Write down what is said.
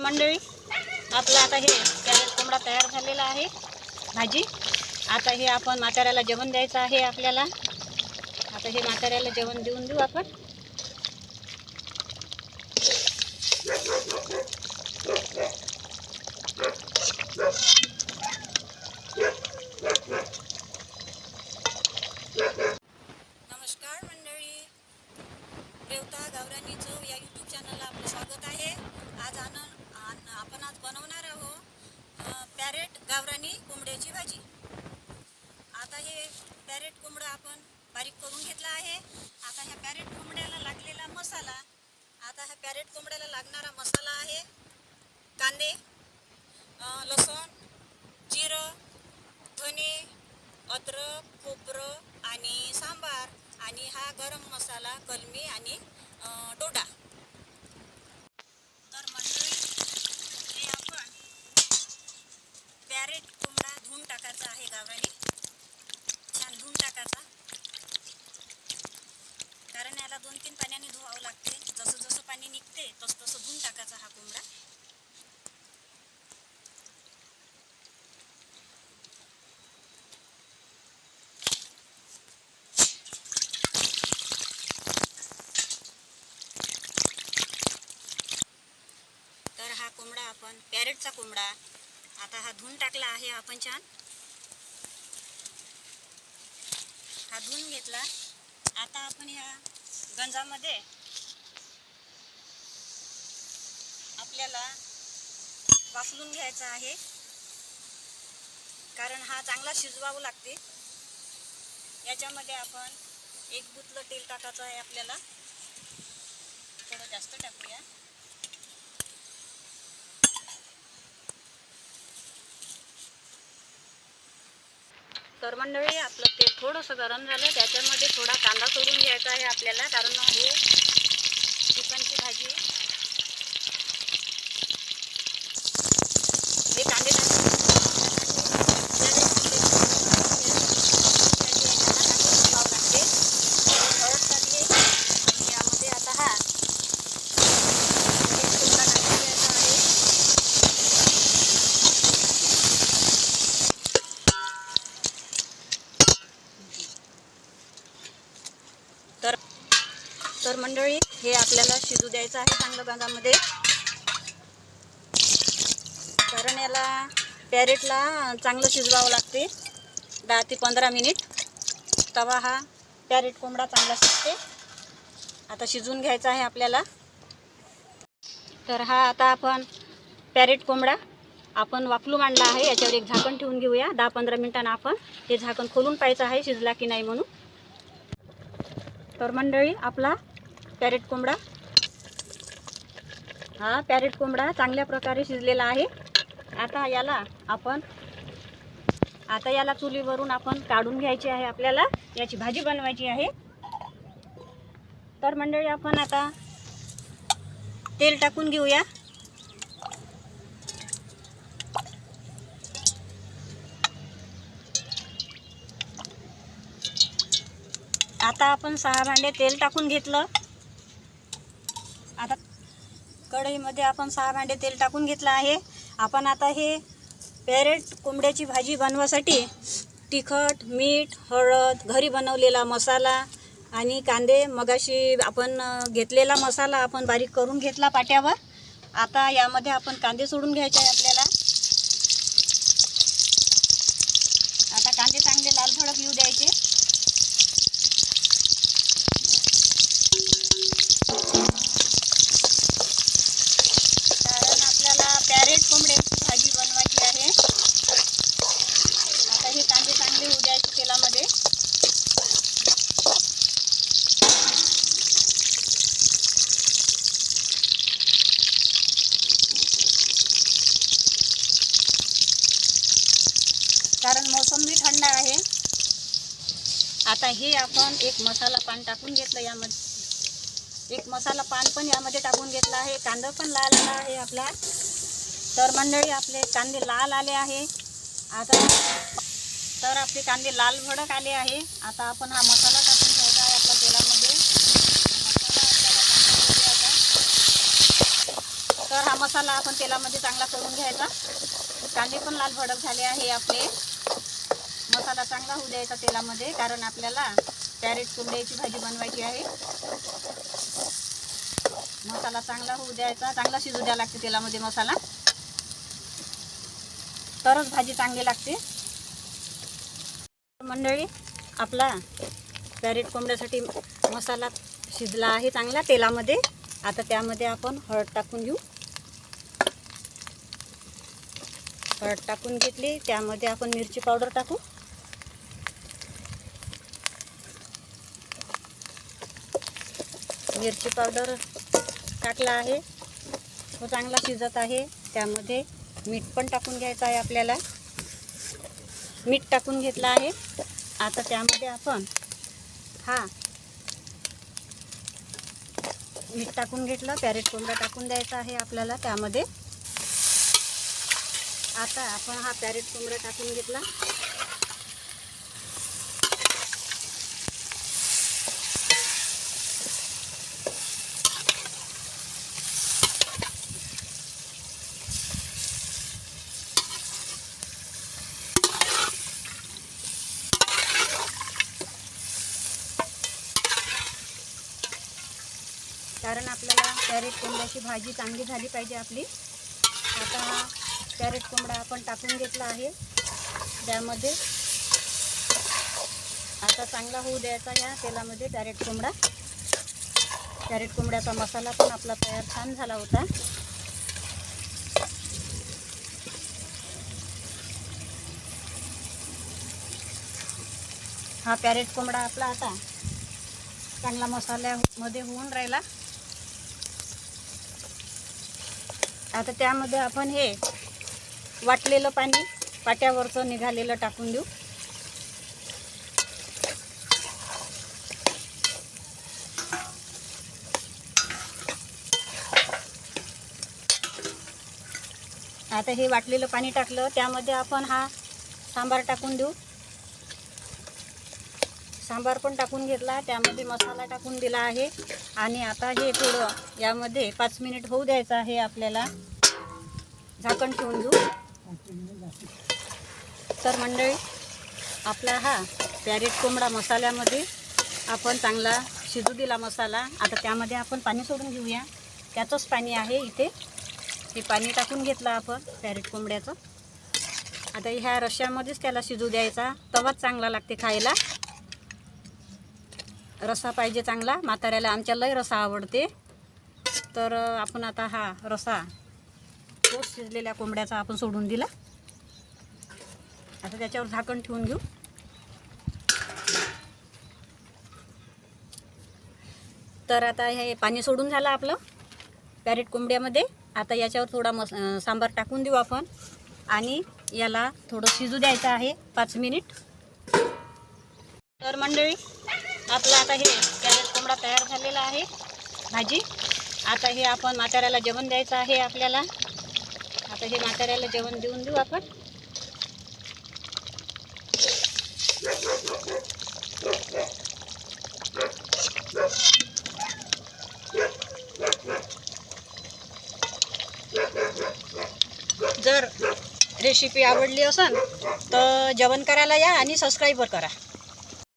मंडळी आपलं आता हे कॅरेट कोंबडा तयार झालेला आहे. भाजी आता हे आपण म्हाताऱ्याला जेवण द्यायचं आहे आपल्याला. आता हे म्हाताऱ्याला जेवण देऊन देऊ आपण. गावरानी कोंबड्याची भाजी. आता हे पॅरेट कोंबडं आपण बारीक करून घेतला आहे. आता ह्या पॅरेट कोंबड्याला लागलेला मसाला आता ह्या पॅरेट कोंबड्याला लागणारा मसाला आहे कांदे लसूण जिरं धने अद्रक खोबरं आणि सांबार आणि हा गरम मसाला कलमी आणि डोडा तर मंडळी हे आपण कॅरेट कोंबडा धुवून टाकायचा आहे गावाने छान धुवून टाकायचा. कारण याला दोन तीन पाण्याने धुवावं लागते. जसं जसं पाणी निघते तसं तसं धुवून टाकायचा हा कोंबडा. तर हा कोंबडा आपण पॅरेटचा कोंबडा आता हा धुवून टाकला आहे आपण छान. हा धुवून घेतला. आता आपण ह्या गंजामध्ये आपल्याला वाफलून घ्यायचा आहे. कारण हा चांगला शिजवावं लागते. याच्यामध्ये आपण एक बुतलं तेल टाकायचं आहे आपल्याला. थोडं जास्त टाकूया. तर मंडळी आपलं तेल थोडंसं गरम झालं. त्याच्यामध्ये थोडा कांदा सोडून घ्यायचा आहे आपल्याला. कारण हे चिकनची भाजी हे कांदे आणि यामध्ये आता हा एक कोंबडा टाकून द्यायचा आहे तर तर मंडळी हे आपल्याला शिजू द्यायचं आहे चांगलं भागामध्ये. कारण याला पॅरेटला चांगलं शिजवावं लागते. दहा ते पंधरा मिनिट. तवा हा पॅरेट कोंबडा चांगला शिजते. आता शिजून घ्यायचा आहे आपल्याला. तर हा आता आपण पॅरेट कोंबडा आपण वाफलू मांडला आहे. याच्यावर एक झाकण ठेवून घेऊया. दहा पंधरा मिनटांना आपण हे झाकण खोलून पाहायचं आहे शिजला की नाही म्हणून. तर मंडळी आपला पॅरेट कोंबडा. हा पॅरेट कोंबडा चांगल्या प्रकारे शिजलेला आहे. आता याला आपण आता याला चुलीवरून आपण काढून घ्यायची आहे आपल्याला. याची भाजी बनवायची आहे. तर मंडळी आपण आता तेल टाकून घेऊया. आता आपण सहा भांडे तेल टाकून घेतलं. कढईमध्ये आपण सहा भांडे तेल टाकून घेतलं आहे. आपण आता हे पॅरेट कोंबड्याची भाजी बनवासाठी तिखट मीठ हळद घरी बनवलेला मसाला आणि कांदे मगाशी आपण घेतलेला मसाला आपण बारीक करून घेतला पाट्यावर. आता यामध्ये आपण कांदे सोडून घ्यायचे आहे आपल्याला. आता कांदे चांगले लाल भडक येऊ द्यायचे कारण आपल्याला पॅरेट कोंबड्याची भाजी बनवायची आहे आता हे कांदे चांगले होऊ द्यायचे तेलामध्ये कारण थंड आहे. आता हे आपण एक मसाला पान टाकून घेतलं यामध्ये. एक मसाला पान पण यामध्ये टाकून घेतला आहे. कांदा पण लाल आला आहे आपला. तर मंडळी आपले कांदे लाल आले आहे. आता तर आपले कांदे लाल भडक आले आहे. आता आपण हा मसाला टाकून घ्यायचा आहे आपल्या तेलामध्ये. मसाला तर हा मसाला आपण तेलामध्ये चांगला करून घ्यायचा. कांदे पण लाल भडक झाले आहे आपले. मसाला चांगला होऊ द्यायचा तेलामध्ये कारण आपल्याला कॅरेट कोंबड्याची भाजी बनवायची आहे. मसाला चांगला होऊ द्यायचा चांगला शिजू द्यावा लागते तेलामध्ये मसाला. तरच भाजी चांगली लागते. मंडळी आपला कॅरेट कोंबड्यासाठी मसाला शिजला आहे चांगला तेलामध्ये. आता त्यामध्ये आपण हळद टाकून घेऊ. हळद टाकून घेतली त्यामध्ये आपण मिरची पावडर टाकू. मिरची पावडर टाकला आहे. तो चांगला शिजत आहे. त्यामध्ये मीठ पण टाकून घ्यायचं आहे आपल्याला. मीठ टाकून घेतलं आहे. आता त्यामध्ये आपण हा मीठ टाकून घेतलं. कॅरेट कोंबडा टाकून द्यायचा आहे आपल्याला त्यामध्ये. आता आपण हा कॅरेट कोंबडा टाकून घेतला. कारण आपल्याला कॅरेट कोंबड्याची भाजी चांगली झाली पाहिजे आपली. आता हा कॅरेट कोंबडा आपण टाकून घेतला आहे. त्यामध्ये आता चांगला होऊ द्यायचा ह्या तेलामध्ये कॅरेट कोंबडा. कॅरेट कोंबड्याचा मसाला पण आपला तयार छान झाला होता. हा कॅरेट कोंबडा आपला आता चांगला मसाल्यामध्ये होऊन राहिला. आता त्यामध्ये आपण हे वाटलेलं पाणी पाट्यावरचं निघालेलं टाकून देऊ. आता हे वाटलेलं पाणी टाकलं त्यामध्ये आपण हा सांबार टाकून देऊ. सांबार पण टाकून घेतला त्यामध्ये मसाला टाकून दिला आहे. आणि आता हे थोडं यामध्ये पाच मिनिट होऊ द्यायचं आहे आपल्याला. झाकण ठेवून घेऊ. तर मंडळी आपला हा पॅरेट कोंबडा मसाल्यामध्ये आपण चांगला शिजू दिला मसाला. आता त्यामध्ये आपण पाणी सोडून घेऊया. त्याचंच पाणी आहे इथे. हे पाणी टाकून घेतलं आपण पॅरेट कोंबड्याचं. आता ह्या रश्श्यामध्येच त्याला शिजू द्यायचा. तवाच चांगला लागते खायला. रसा पाहिजे चांगला. म्हाताऱ्याला आमच्या लय रसा आवडते. तर आपण आता हा रसा तो शिजलेल्या कोंबड्याचा आपण सोडून दिला. आता त्याच्यावर झाकण ठेवून घेऊ. तर आता हे पाणी सोडून झालं आपलं पॅरेट कोंबड्यामध्ये. आता याच्यावर थोडा मस सांबार टाकून देऊ आपण. आणि याला थोडं शिजू द्यायचं आहे पाच मिनिट. तर मंडळी आपलं आता हे कॅरेट कोंबडा तयार झालेला आहे. भाजी. आता हे आपण म्हाताऱ्याला जेवण द्यायचं आहे आपल्याला. आता हे म्हाताऱ्याला जेवण देऊन देऊ आपण. जर रेसिपी आवडली असेल तर जेवण करायला या आणि सबस्क्राईबर करा.